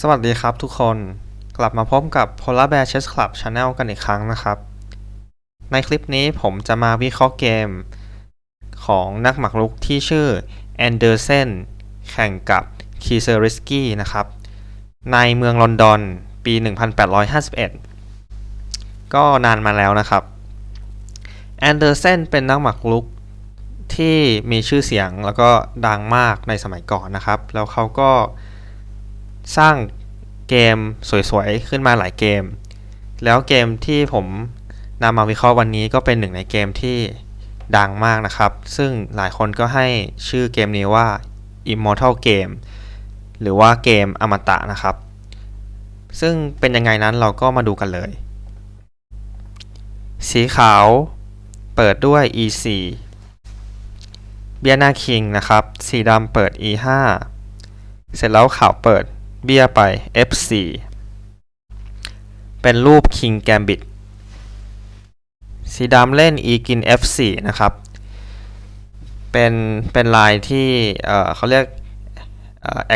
สวัสดีครับทุกคนกลับมาพบกับ Polar Bear Chess Club Channel กันอีกครั้งนะครับ ในคลิปนี้ผมจะมาวิเคราะห์เกม ของนักหมากรุกที่ชื่อแอนเดอร์เซนแข่งกับคีเซอริสกี้นะครับ ในเมืองลอนดอนปี 1851 ก็นานมาแล้วนะครับแอนเดอร์เซนเป็นนักหมากรุกที่มีชื่อเสียงแล้วก็ดังมากในสมัยก่อนนะครับ แล้วเขาก็ สร้างเกมสวยๆ ขึ้นมาหลายเกม แล้วเกมที่ผมนำมาวิเคราะห์วันนี้ก็เป็นหนึ่งในเกมที่ดังมากนะครับ ซึ่งหลายคนก็ให้ชื่อเกมนี้ว่า Immortal Game หรือว่าเกมอมตะนะครับ ซึ่งเป็นยังไงนั้นเราก็มาดูกันเลย สีขาว เปิดด้วย E4 เบียนาคิงนะครับ สีดำเปิด E5 เสร็จแล้วขาวเปิด เบี้ยไป F4 เป็นรูป King Gambit สีดำเล่น E กิน F4 นะครับ เป็น เป็นลายที่เเขาเรียก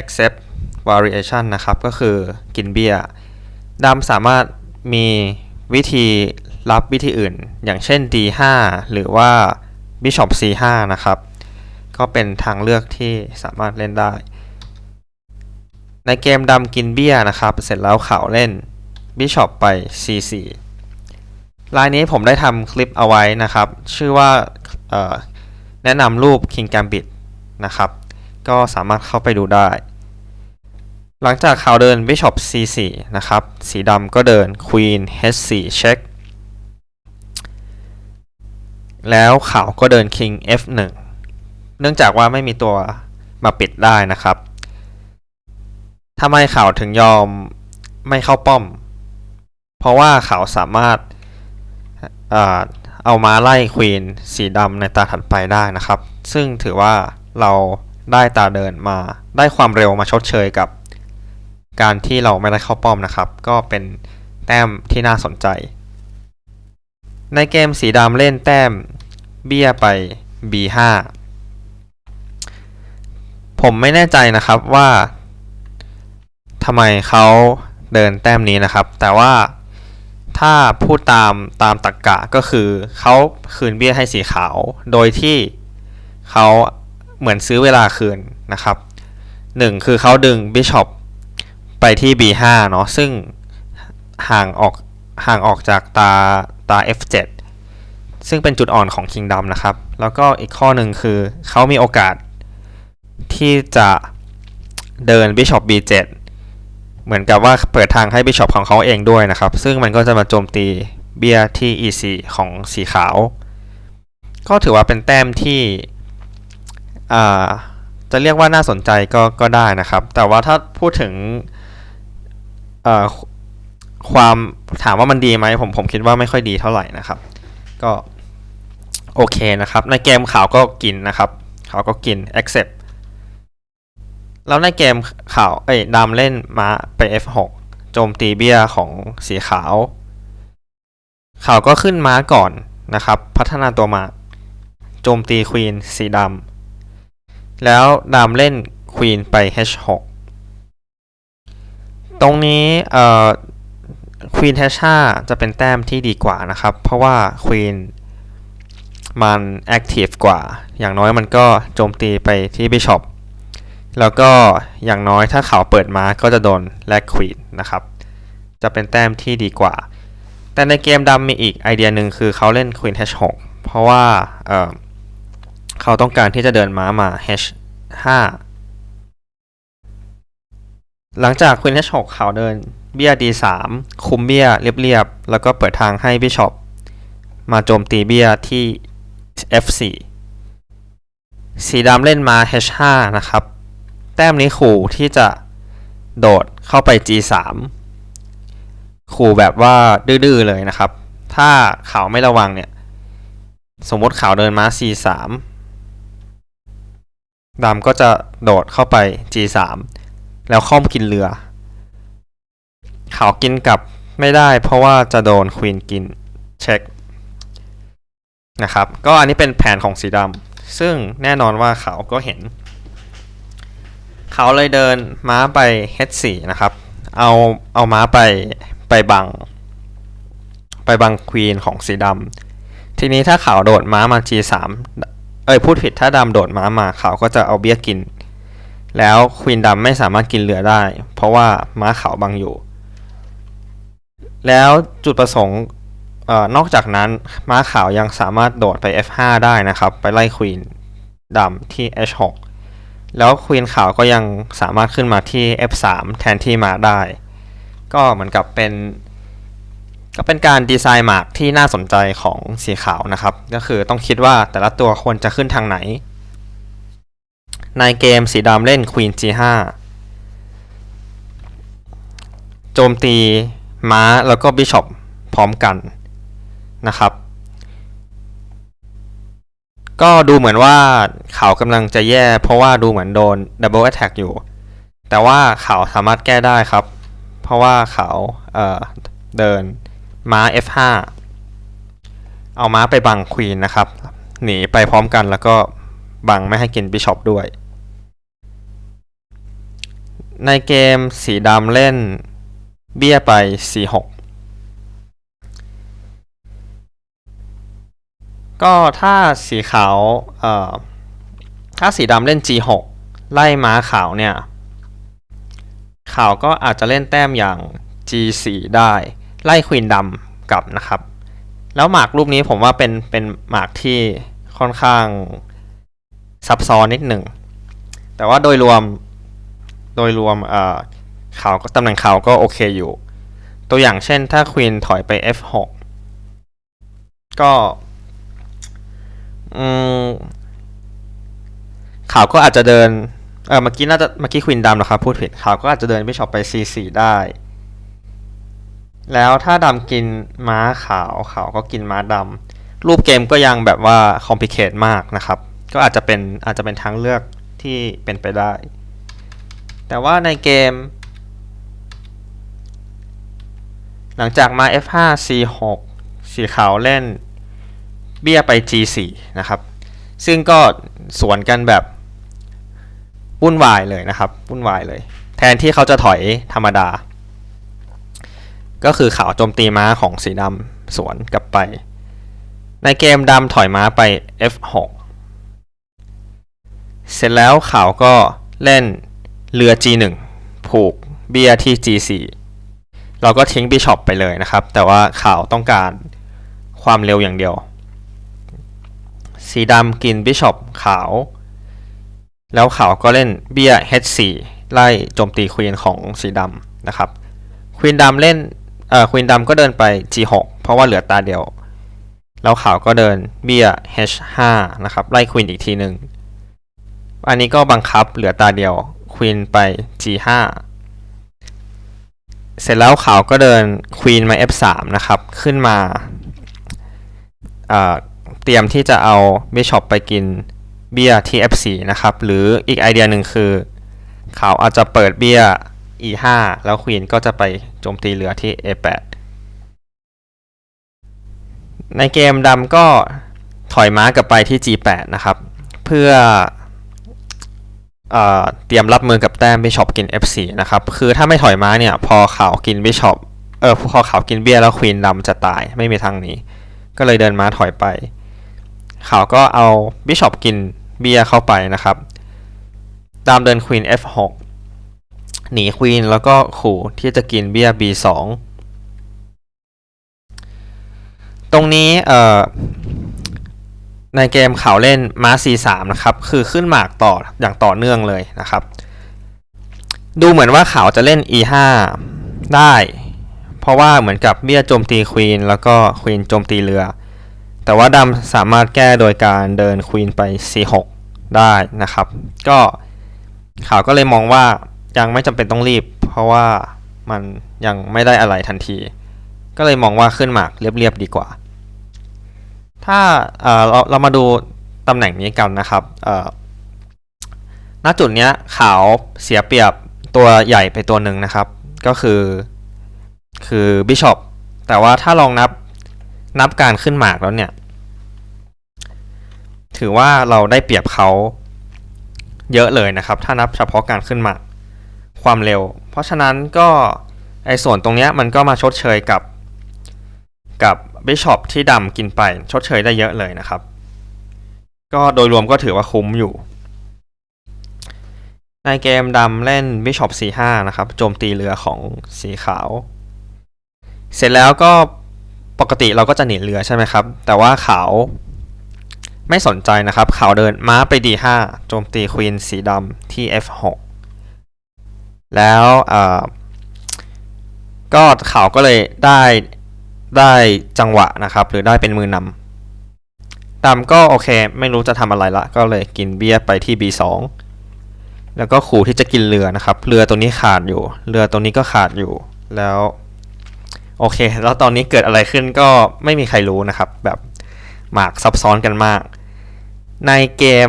accept variation นะครับ ก็คือกินเบี้ยดำสามารถมีวิธีรับวิธีอื่น อย่างเช่น D5 หรือว่า Bishop C5 นะครับ ก็เป็นทางเลือกที่สามารถเล่นได้ ในเกมดำกินเบี้ยนะครับ เสร็จแล้วขาวเล่นบิชอปไป C4 ลายนี้ผมได้ทำคลิปเอาไว้นะครับ ชื่อว่าแนะนำรูป King Gambit นะครับ ก็สามารถเข้าไปดูได้ หลังจากขาวเดิน Bishop C4 นะครับ สีดำก็เดิน Queen H4 เช็ค แล้วขาวก็เดิน King F1 เนื่องจากว่าไม่มีตัวมาปิดได้นะครับ ทำไมขาวถึงยอมไม่เข้าป้อม เพราะว่าขาวสามารถเอ่อเอาม้าไล่ควีนสีดำในตาถัดไปได้นะครับ ซึ่งถือว่าเราได้ตาเดินมาได้ความเร็วมาชดเชยกับ การที่เราไม่ได้เข้าป้อมนะครับ ก็เป็นแต้มที่น่าสนใจ ในเกมสีดำเล่นแต้มเบี้ยไป B5 ผมไม่แน่ใจนะครับว่า ทำไมเขาเดินแต้มนี้นะครับ แต่ว่าถ้าพูดตามตามตรกกะก็คือเขาคืนเบี้ยให้สีขาว โดยที่เขาเหมือนซื้อเวลาคืนนะครับหนึ่งคือเขาดึงบิชอปไปที่ B5 เนาะซึ่งห่างออกห่างออกจากตาตา F7 ซึ่งเป็นจุดอ่อนของ Kingdom นะครับ แล้วก็อีกข้อหนึ่งคือเขามีโอกาสที่จะเดิน Bishop B7 เหมือนกับว่าเปิดทางให้ Bishop ของเขาเองด้วยนะครับ ซึ่งมันก็จะมาโจมตีเบียที่ E4 ของสีขาว ก็ถือว่าเป็นแต้มที่จะเรียกว่าน่าสนใจก็ก็ได้นะครับ แต่ว่าถ้าพูดถึงความถามว่ามันดีไหมผมผมคิดว่าไม่ค่อยดีเท่าไหร่นะครับ ก็โอเคนะครับ ในเกมขาวก็กินนะครับ ขาวก็กิน accept แล้วในเกมขาวเอ้ยดำเล่นม้าไป F6 โจมตีเบี้ยของสีขาว ขาวก็ขึ้นม้าก่อนนะครับ พัฒนาตัวมาโจมตีควีนสีดำแล้วดำเล่นควีนไป H6 ตรงนี้เอ่อควีน H5 จะเป็นแต้มที่ดีกว่านะครับ เพราะว่าควีนมันแอคทีฟกว่า อย่างน้อยมันก็โจมตีไปที่บิชอป แล้วก็อย่างน้อยถ้าเขาเปิดมาก็จะโดนแลกควีนนะครับ จะเป็นแต้มที่ดีกว่า แต่ในเกมดำมีอีกไอเดียหนึ่งคือเขาเล่นควีน h6 เพราะว่าเเขาต้องการที่จะเดินม้ามา h5 หลังจากควีน h6 ขาเดินเบี้ย d3 คุมเบี้ยเรียบๆ แล้วก็เปิดทางให้บิชอปมาโจมตีเบี้ยที่ f4 สีดำเล่นมา h5 นะครับ แต้มนี้ขู่ที่จะโดดเข้าไป G3 ขู่แบบว่าดื้อๆเลยนะครับ ถ้าเขาไม่ระวังเนี่ย สมมติเขาเดินม้า C3 ดำก็จะโดดเข้าไป G3 แล้วค่อมกินเรือ เขากินกับไม่ได้เพราะว่าจะโดนควีนกินเช็คนะครับ ก็อันนี้เป็นแผนของสีดำซึ่งแน่นอนว่าเขาก็เห็น เขาเลยเดินม้าไป h4 นะครับ เอาเอาม้าไปไปบัง ไปบังควีนของสีดำทีนี้ถ้าขาวโดดม้ามา G3 เอ้ยพูดผิดถ้าดำโดดม้ามาขาวก็จะเอาเบี้ยกิน แล้วควีนดำไม่สามารถกินเหลือได้ เพราะว่าม้าขาวบังอยู่ แล้วจุดประสงค์นอกจากนั้นม้าขาวยังสามารถโดดไป F5 ได้นะครับ ไปไล่ควีนดำที่ H6 แล้วควีนขาวก็ยังสามารถขึ้นมาที่ F3 แทนที่ม้าได้ ก็เหมือนกับเป็น ก็เป็นการดีไซน์หมากที่น่าสนใจของสีขาวนะครับ ก็คือต้องคิดว่าแต่ละตัวควรจะขึ้นทางไหน ในเกมสีดำเล่น Queen G5 โจมตีม้าแล้วก็บิชอปพร้อมกันนะครับ ก็ดูเหมือนว่าเขากำลังจะแย่เพราะว่าดูเหมือนโดน Double Attack อยู่ แต่ว่าเขาสามารถแก้ได้ครับ เพราะว่าเขาเออเดินม้า F5 เอาม้าไปบังควีนนะครับ หนีไปพร้อมกันแล้วก็บังไม่ให้กินบิชอปด้วย ในเกมสีดำเล่นเบี้ยไป C6 ก็ถ้าสีขาวเอ่อถ้าสีดำเล่น G6 ไล่ม้าขาวเนี่ย ขาวก็อาจจะเล่นแต้มอย่าง G4 ได้ ไล่ควีนดำกลับนะครับ แล้วหมากรูปนี้ผมว่าเป็นเป็นหมากที่ค่อนข้างซับซ้อนนิดหนึ่ง แต่ว่าโดยรวมโดยรวมเอ่อขาวก็ตำแหน่งขาวก็โอเคอยู่ ตัวอย่างเช่นถ้าควีนถอยไป F6 ก็ ขาวก็อาจจะเดิน เออเมื่อกี้น่าจะเมื่อกี้ควีนดำนะครับพูดผิดขาวก็อาจจะเดินบิชอปไป C4 ได้ แล้วถ้าดำกินม้าขาวขาวก็กินม้าดำรูปเกมก็ยังแบบว่าคอมพลิเคทมากนะครับ ก็อาจจะเป็นอาจจะเป็นทางเลือกที่เป็นไปได้ แต่ว่าในเกม หลังจากมา F5 C6 สีขาวเล่น เบี้ยไป G4 นะครับ ซึ่งก็สวนกันแบบวุ่นวายเลยนะครับวุ่นวายเลย แทนที่เขาจะถอยธรรมดา ก็คือขาวโจมตีม้าของสีดำสวนกลับไป ในเกมดำถอยม้าไป F6 เสร็จแล้วขาวก็เล่นเรือ G1 ผูกเบียที่ G4 เราก็ทิ้งบิชอปไปเลยนะครับ แต่ว่าขาวต้องการความเร็วอย่างเดียว สีดำกินบิชอปขาว แล้วขาวก็เล่นเบี้ย H4 ไล่โจมตีควีนของสีดำนะครับควีนดำเล่นเอ่อควีนดำก็เดินไป G6 เพราะว่าเหลือตาเดียว แล้วขาวก็เดินเบี้ย H5 นะครับไล่ควีนอีกทีหนึ่งอันนี้ก็บังคับเหลือตาเดียวควีนไป G5 เสร็จแล้วขาวก็เดินควีนมา F3 นะครับ ขึ้นมา เตรียมที่จะเอาบิชอปไปกินเบียที่ F4 นะครับ หรืออีกไอเดียหนึ่งคือ เขาอาจจะเปิดเบี้ย E5 แล้วควีนก็จะไปโจมตีเหลือที่ A8 ในเกมดำก็ถอยม้ากลับไปที่ G8 นะครับ เพื่อเอเตรียมรับมือกับแต้มบิชอปกิน F4 นะครับ คือถ้าไม่ถอยม้าเนี่ย พอขาวกินบิชอปเออพอขาวกินเบี้ยแล้วควีนดำจะตายไม่มีทางนี้ ก็เลยเดินม้าถอยไป ขาก็เอาบิชอปกินเบียเข้าไปนะครับ ตามเดินควีน F6 หนีควีนแล้วก็ขู่ที่จะกินเบีย B2 ตรงนี้ในเกมขาวเล่นม้า C3 นะครับ คือขึ้นหมากต่ออย่างต่อเนื่องเลยนะครับ ดูเหมือนว่าขาวจะเล่น E5 ได้ เพราะว่าเหมือนกับเบี้ยโจมตีควีนแล้วก็ควีนโจมตีเรือ แต่ว่าดำสามารถแก้โดยการเดินควีนไป C6 ได้นะครับ ก็ข่าวก็เลยมองว่ายังไม่จำเป็นต้องรีบ เพราะว่ามันยังไม่ได้อะไรทันที ก็เลยมองว่าขึ้นหมากเรียบๆดีกว่า ถ้าเเราเรามาดูตำแหน่งนี้กันนะครับณจุดนี้ขาวเสียเปรียบตัวใหญ่ไปตัวหนึ่งนะครับ ก็คือคือบิชอปแต่ว่าถ้าลองนับ นับการขึ้นหมากแล้วเนี่ย ถือว่าเราได้เปรียบเขาเยอะเลยนะครับ ถ้านับเฉพาะการขึ้นหมากความเร็ว เพราะฉะนั้นก็ไอ้ส่วนตรงเนี้ยมันก็มาชดเชยกับ กับบิชอปที่ดำกินไปชดเชยได้เยอะเลยนะครับ ก็โดยรวมก็ถือว่าคุ้มอยู่ ในเกมดำเล่นบิชอป C5 นะครับโจมตีเรือของสีขาว เสร็จแล้วก็ ปกติเราก็จะหนีเรือใช่ไหมครับ แต่ว่าขาวไม่สนใจนะครับ ขาวเดินม้าไป D5 โจมตีควีนสีดำที่ F6 แล้วก็ขาวก็เลยได้ได้จังหวะนะครับ หรือได้เป็นมือนำดำก็โอเค ไม่รู้จะทำอะไรละ ก็เลยกินเบี้ยไปที่ B2 แล้วก็ขู่ที่จะกินเรือนะครับ เรือตัวนี้ขาดอยู่ เรือตัวนี้ก็ขาดอยู่ แล้ว โอเค แล้วตอนนี้เกิดอะไรขึ้นก็ไม่มีใครรู้นะครับ แบบหมากซับซ้อนกันมาก ในเกม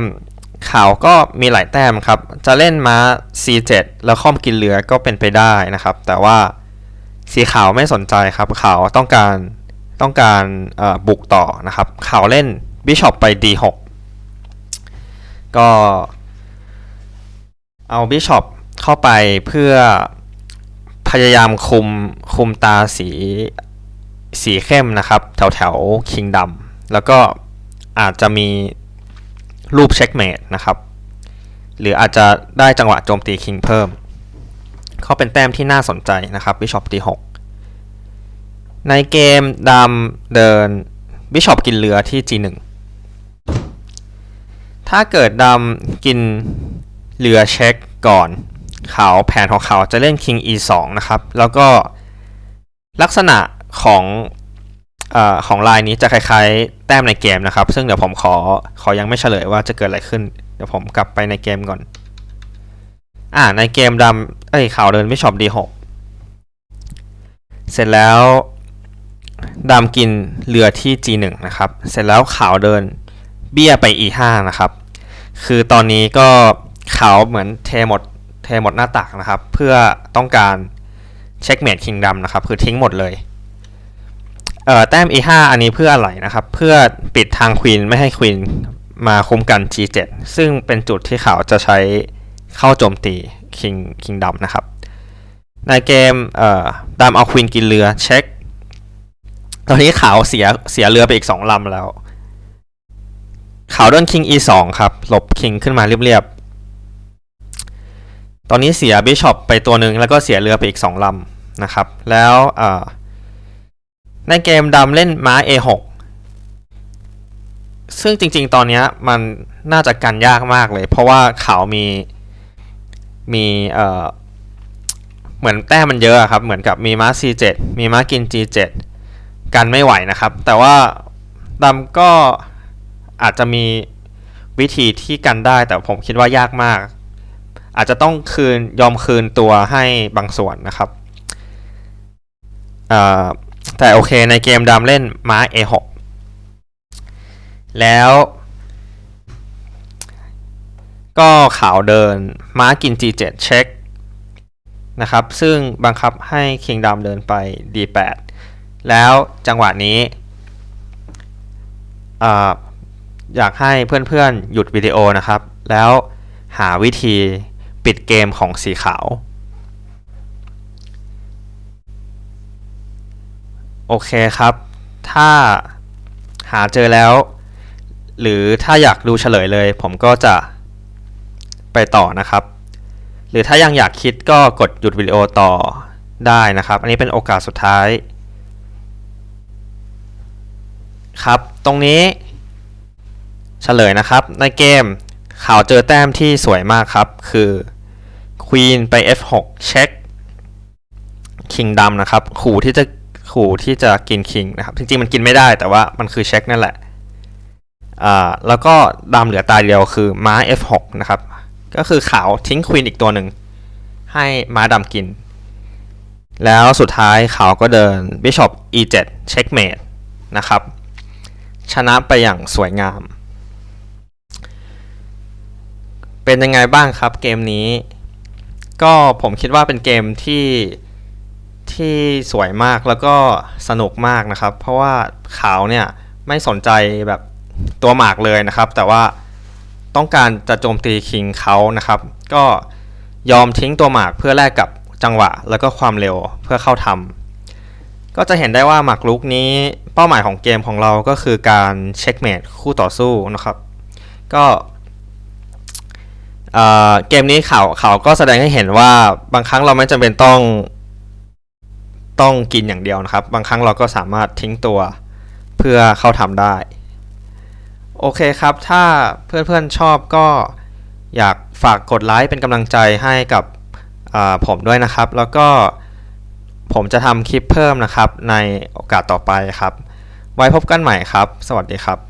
ข่าวก็มีหลายแต้มครับ จะเล่นม้า C7 แล้วค่อมกินเรือก็เป็นไปได้นะครับ แต่ว่าสีขาวไม่สนใจครับขาวต้องการต้องการบุกต่อนะครับขาวเล่นบิชอปไป D6 ก็เอาบิชอปเข้าไปเพื่อ พยายามคุมคุมตาสีสีเข้มนะครับ แถวแถวคิงดำแล้วก็อาจจะมีรูปเช็คเมดนะครับ หรืออาจจะได้จังหวะโจมตีคิงเพิ่ม เขาเป็นแต้มที่น่าสนใจนะครับบิชอปตี6ในเกมดำเดินบิชอปกินเรือที่ G1 ถ้าเกิดดำกินเรือเช็คก่อน ขาวแผนของเขาจะเล่น King E2 นะครับ แล้วก็ลักษณะของออของลายนี้จะคล้ายๆ แต้มในเกมนะครับ ซึ่งเดี๋ยวผมขอขอยังไม่เฉลยว่าจะเกิดอะไรขึ้น เดี๋ยวผมกลับไปในเกมก่อน อ่าในเกมดำเอ้ยขาวเดินไม่ชอบ D6 เสร็จแล้วดำกินเรือที่ G1 นะครับ เสร็จแล้วขาวเดินเบี้ยไป E5 นะครับ คือตอนนี้ก็ขาวเหมือนเทหมด เทหมดหน้าตักนะครับ เพื่อต้องการเช็คเมดคิงดำนะครับ คือทิ้งหมดเลยเอ่อแต้ม e5 อันนี้เพื่ออะไรนะครับ เพื่อปิดทางควีนไม่ให้ควีนมาคุ้มกัน g7 ซึ่งเป็นจุดที่ขาวจะใช้เข้าโจมตีคิงคิงดำนะครับ ในเกมเอ่อดำเอาควีนกินเรือเช็ค ตอนนี้ขาวเสียเสียเรือไปอีก 2 ลำแล้วขาวโดนคิง e2 ครับ หลบคิงขึ้นมาเรียบๆ ตอนนี้เสียบิชอปไปตัวหนึ่งแล้วก็เสียเรือไปอีก 2ลำนะครับ แล้วในเกมดำเล่นม้า A6 ซึ่งจริงๆ ตอนนี้มันน่าจะกันยากมากเลย เพราะว่าขาวมีมีเอ่อเหมือนแต้มมันเยอะครับ เหมือนกับมีม้า C7 มีม้ากิน G7 กันไม่ไหวนะครับ แต่ว่าดำก็อาจจะมีวิธีที่กันได้แต่ผมคิดว่ายากมาก อาจจะต้องคืนยอมคืนตัวให้บางส่วนนะครับแต่โอเคในเกมดำเล่นม้า A6 แล้ว ก็ขาวเดินม้ากิน G7 เช็คนะครับ ซึ่งบังคับให้คิงดำเดินไป D8 แล้วจังหวะนี้ออยากให้เพื่อนๆหยุดวิดีโอนะครับ แล้วหาวิธี ปิดเกมของสีขาว โอเคครับ ถ้าหาเจอแล้ว หรือถ้าอยากดูเฉลยเลย ผมก็จะไปต่อนะครับ หรือถ้ายังอยากคิดก็กดหยุดวิดีโอต่อได้นะครับ อันนี้เป็นโอกาสสุดท้าย ครับ ตรงนี้เฉลยนะครับ ในเกมข่าวเจอแต้มที่สวยมากครับ คือ ควีนไป F6 เช็คคิงดำนะครับ ขู่ที่จะขู่ที่จะกินคิงนะครับ จริงๆมันกินไม่ได้แต่ว่ามันคือเช็คนั่นแหละอ่าแล้วก็ดำเหลือตาเดียวคือม้า F6 นะครับ ก็คือขาวทิ้งควีนอีกตัวหนึ่ง ให้ม้าดำกิน แล้วสุดท้ายขาวก็เดิน Bishop E7 เช็คเมดนะครับ ชนะไปอย่างสวยงาม เป็นยังไงบ้างครับเกมนี้ ก็ผมคิดว่าเป็นเกมที่ที่สวยมากแล้วก็สนุกมากนะครับ เพราะว่าขาวเนี่ยไม่สนใจแบบตัวหมากเลยนะครับ แต่ว่าต้องการจะโจมตีคิงเขานะครับ ก็ยอมทิ้งตัวหมากเพื่อแลกกับจังหวะ แล้วก็ความเร็วเพื่อเข้าทำก็จะเห็นได้ว่าหมากรุกนี้เป้าหมายของเกมของเราก็คือการเช็คเมทคู่ต่อสู้นะครับ ก็ เกมนี้เขาเขาก็แสดงให้เห็นว่าบางครั้งเราไม่จำเป็นต้องต้องกินอย่างเดียวนะครับ บางครั้งเราก็สามารถทิ้งตัวเพื่อเข้าทำได้ โอเคครับ ถ้าเพื่อนๆชอบก็อยากฝากกดไลค์เป็นกำลังใจให้กับผมด้วยนะครับ แล้วก็ผมจะทำคลิปเพิ่มนะครับในโอกาสต่อไปครับ ไว้พบกันใหม่ครับ สวัสดีครับ